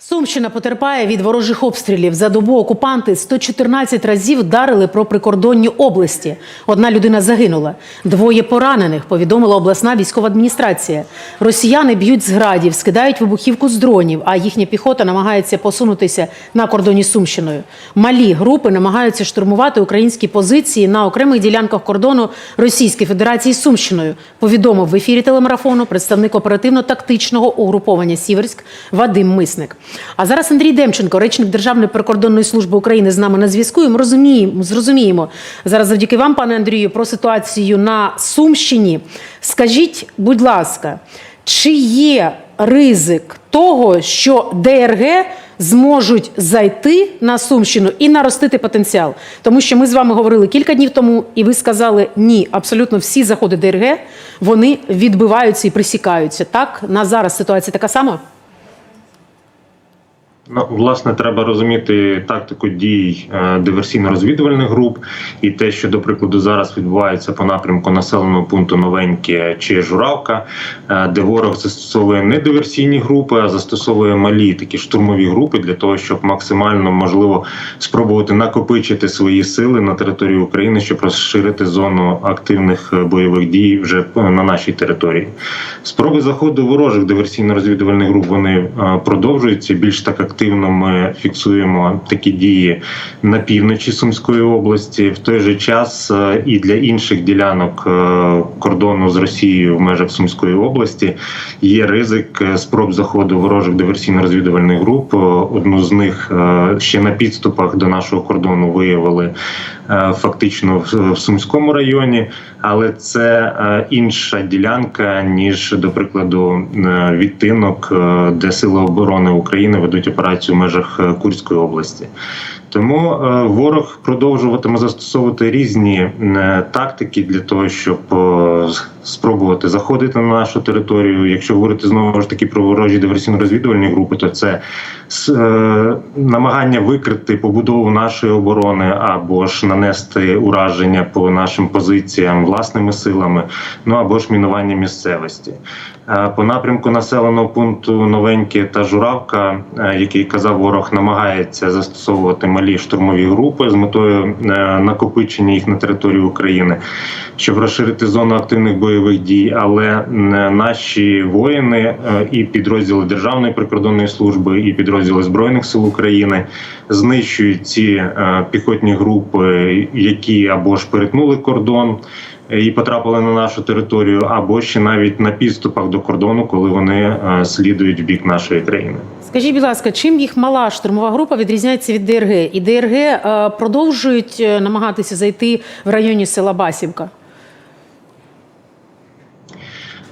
Сумщина потерпає від ворожих обстрілів. За добу окупанти 114 разів вдарили про прикордонні області. Одна людина загинула. Двоє поранених, повідомила обласна військова адміністрація. Росіяни б'ють з градів, скидають вибухівку з дронів, а їхня піхота намагається посунутися на кордоні з Сумщиною. Малі групи намагаються штурмувати українські позиції на окремих ділянках кордону Російської Федерації з Сумщиною. Повідомив в ефірі телемарафону представник оперативно-тактичного угруповання Сіверськ Вадим Мисник. А зараз Андрій Демченко, речник Державної прикордонної служби України, з нами на зв'язку. І Ми розуміємо, зрозуміємо зараз завдяки вам, пане Андрію, про ситуацію на Сумщині. Скажіть, будь ласка, чи є ризик того, що ДРГ зможуть зайти на Сумщину і наростити потенціал? Тому що ми з вами говорили кілька днів тому, і ви сказали ні, абсолютно всі заходи ДРГ вони відбиваються і присікаються. Так на зараз ситуація така сама. Ну, власне, треба розуміти тактику дій е, диверсійно-розвідувальних груп і те, що до прикладу зараз відбувається по напрямку населеного пункту Новеньке чи Журавка, е, де ворог застосовує не диверсійні групи, а застосовує малі такі штурмові групи для того, щоб максимально можливо спробувати накопичити свої сили на території України, щоб розширити зону активних е, бойових дій вже на нашій території. Спроби заходу ворожих диверсійно-розвідувальних груп вони продовжуються. Більш так активно ми фіксуємо такі дії на півночі Сумської області. В той же час е, і для інших ділянок е, кордону з Росією в межах Сумської області є ризик е, спроб заходу ворожих диверсійно-розвідувальних груп. Одну з них ще на підступах до нашого кордону виявили фактично в Сумському районі, але це е, інша ділянка ніж до прикладу е, відтинок, е, де сили оборони України ведуть операцію в межах е, Курської області. Тому е, ворог продовжуватиме застосовувати різні е, тактики для того, щоб е, спробувати заходити на нашу територію. Якщо говорити знову ж таки про ворожі диверсійно-розвідувальні групи, то це намагання викрити побудову нашої оборони або ж нанести ураження по нашим позиціям власними силами, ну або ж мінування місцевості. Е, По напрямку населеного пункту Новеньке та Журавка, е, який казав ворог, намагається застосовувати малі штурмові групи з метою е, накопичення їх на території України, щоб розширити зону активних бойових дій. Але наші воїни і підрозділи Державної прикордонної служби, і підрозділи збройних сил України знищують ці піхотні групи, які або ж перетнули кордон і потрапили на нашу територію, або ще навіть на підступах до кордону, коли вони е, слідують в бік нашої країни. Скажіть, будь ласка, чим їх мала штурмова група відрізняється від ДРГ? І ДРГ е, продовжують е, намагатися зайти в районі села Басівка?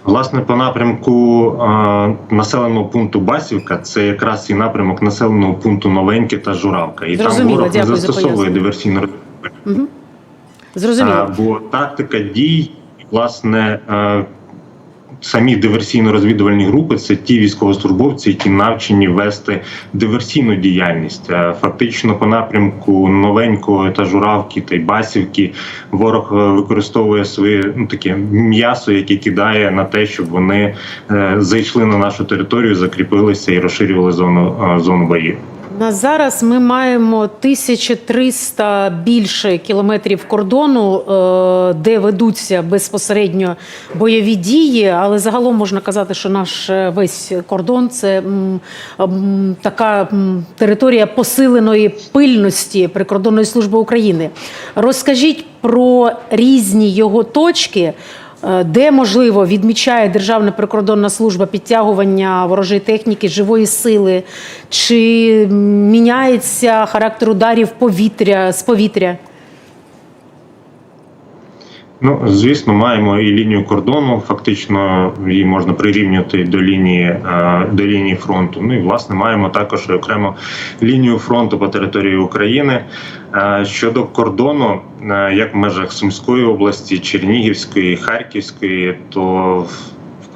Власне, по напрямку е, населеного пункту Басівка, це якраз і напрямок населеного пункту Новеньке та Журавка. І там ворог не застосовує пояснення. диверсійно Зрозуміло. Бо тактика дій, власне, е, самі диверсійно-розвідувальні групи це ті військовослужбовці, які навчені вести диверсійну діяльність. Е, Фактично, по напрямку новенького та журавки та й басівки ворог е, використовує своє ну таке м'ясо, яке кидає на те, щоб вони зайшли на нашу територію, закріпилися і розширювали зону зону боїв. На зараз ми маємо 1300 більше кілометрів кордону, е, де ведуться безпосередньо бойові дії. Але загалом можна казати, що наш е, весь кордон це така територія посиленої пильності прикордонної служби України. Розкажіть про різні його точки. Е, Де можливо відмічає Державна прикордонна служба підтягування ворожої техніки, живої сили, чи міняється характер ударів повітря з повітря? Ну, звісно, маємо і лінію кордону. Фактично її можна прирівнювати до лінії е, до лінії фронту. Ну і власне маємо також окремо лінію фронту по території України. Е, Щодо кордону, е, як в межах Сумської області, Чернігівської, Харківської, то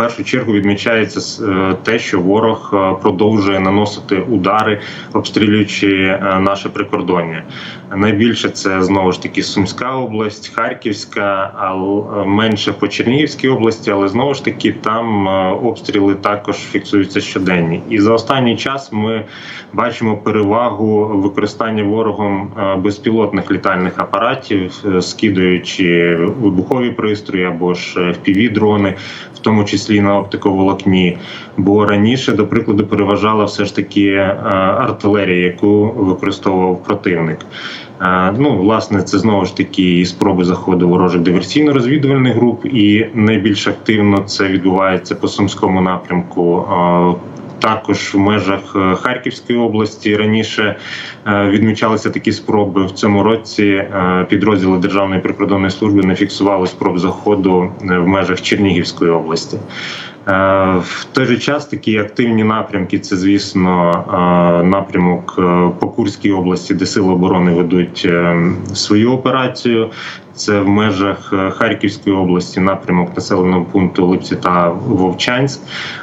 першу чергу відмічається е, те, що ворог е, продовжує наносити удари, обстрілюючи е, наше прикордоння. Найбільше це знову ж таки Сумська область, Харківська, а менше по Чернігівській області, але знову ж таки там обстріли також фіксуються щоденні. І за останній час ми бачимо перевагу використання ворогом безпілотних літальних апаратів, скидуючи вибухові пристрої або ж fpv дрони, в тому числі на оптиковолокні. Бо раніше, до прикладу, переважала все ж таки е, артилерія, яку використовував противник. Е, Ну, власне, це знову ж таки і спроби заходу ворожих диверсійно-розвідувальних груп, і найбільш активно це відбувається по сумському напрямку. Також в межах е, Харківської області раніше е, відмічалися такі спроби. В цьому році е, підрозділи Державної прикордонної служби не фіксували спроб заходу в межах Чернігівської області. Е, В той же час такі активні напрямки це, звісно, е, напрямок е, по Курській області, де сили оборони ведуть свою операцію. Це в межах Харківської області напрямок населеного пункту Липці та Вовчанськ.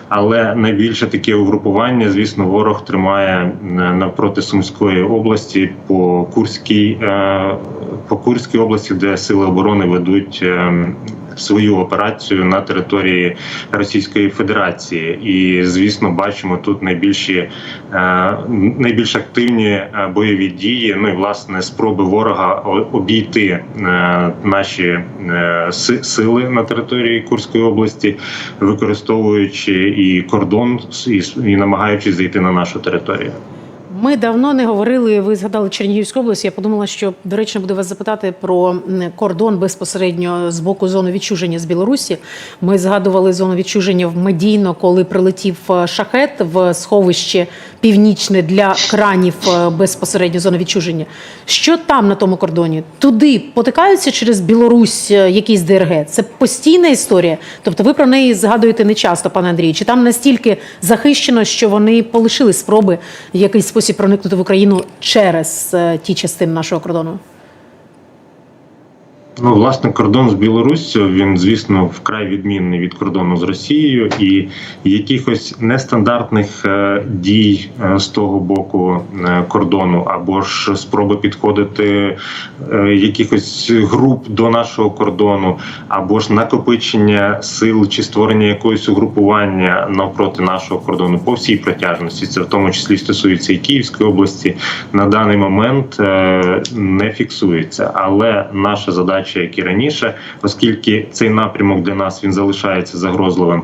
Але найбільше таке угрупування, звісно, ворог тримає навпроти Сумської області по Курській, по Курській області, де сили оборони ведуть. Свою операцію на території Російської Федерації, і звісно, бачимо тут найбільші е, найбільш активні е, бойові дії. Ну і власне спроби ворога обійти е, наші сили на території Курської області, використовуючи і кордон, і намагаючись зайти на нашу територію. Ми давно не говорили. Ви згадали Чернігівську область. Я подумала, що доречно буде вас запитати про кордон безпосередньо з боку зони відчуження з Білорусі. Ми згадували зону відчуження в медійно, коли прилетів е, шахет в сховище північне для кранів е, безпосередньо зони відчуження. Що там на тому кордоні? Туди потикаються через Білорусь е, якісь ДРГ? Це постійна історія. Тобто, ви про неї згадуєте не часто, пане Андрію. Чи там настільки захищено, що вони полишили спроби якийсь спосіб проникнути в Україну через е, ті частини нашого кордону? Ну, власне, кордон з Білоруссю він, звісно, вкрай відмінний від кордону з Росією, і якихось нестандартних е, дій е, з того боку е, кордону, або ж спроби підходити якихось груп до нашого кордону, або ж накопичення сил чи створення якогось угрупування навпроти нашого кордону по всій протяжності. Це в тому числі стосується і Київської області. На даний момент не фіксується, але наша задача, як і раніше, оскільки цей напрямок для нас він залишається загрозливим,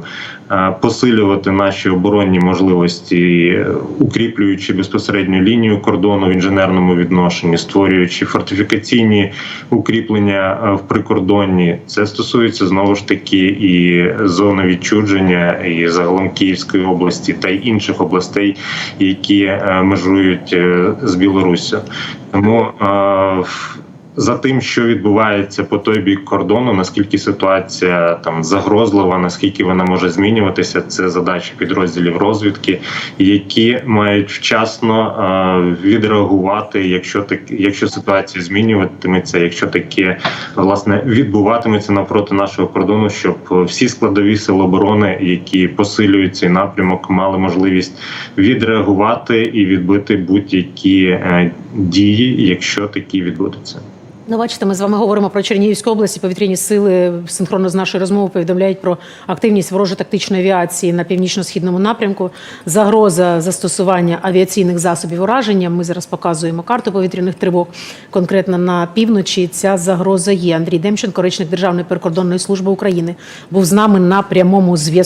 е, посилювати наші оборонні можливості, укріплюючи безпосередню лінію кордону в інженерному відношенні, створюючи фортифікаційні укріплення е, в прикордонні. Це стосується знову ж таки і зони відчудження, і загалом Київської області та й інших областей, які е, межують з Білоруссю. Тому за тим, що відбувається по той бік кордону, наскільки ситуація там загрозлива, наскільки вона може змінюватися, це задача підрозділів розвідки, які мають вчасно е, відреагувати, якщо так, якщо ситуація змінюватиметься, якщо таке власне відбуватиметься навпроти нашого кордону, щоб всі складові сил оборони, які посилюють цей напрямок, мали можливість відреагувати і відбити будь-які е, дії, якщо такі відбудуться. Ну, бачите, ми з вами говоримо про Чернігівську область. Повітряні сили синхронно з нашою розмовою повідомляють про активність ворожої тактичної авіації на північно-східному напрямку. Загроза застосування авіаційних засобів ураження. Ми зараз показуємо карту повітряних тривог. Конкретно на півночі ця загроза є. Андрій Демченко, речник Державної прикордонної служби України, був з нами на прямому зв'язку.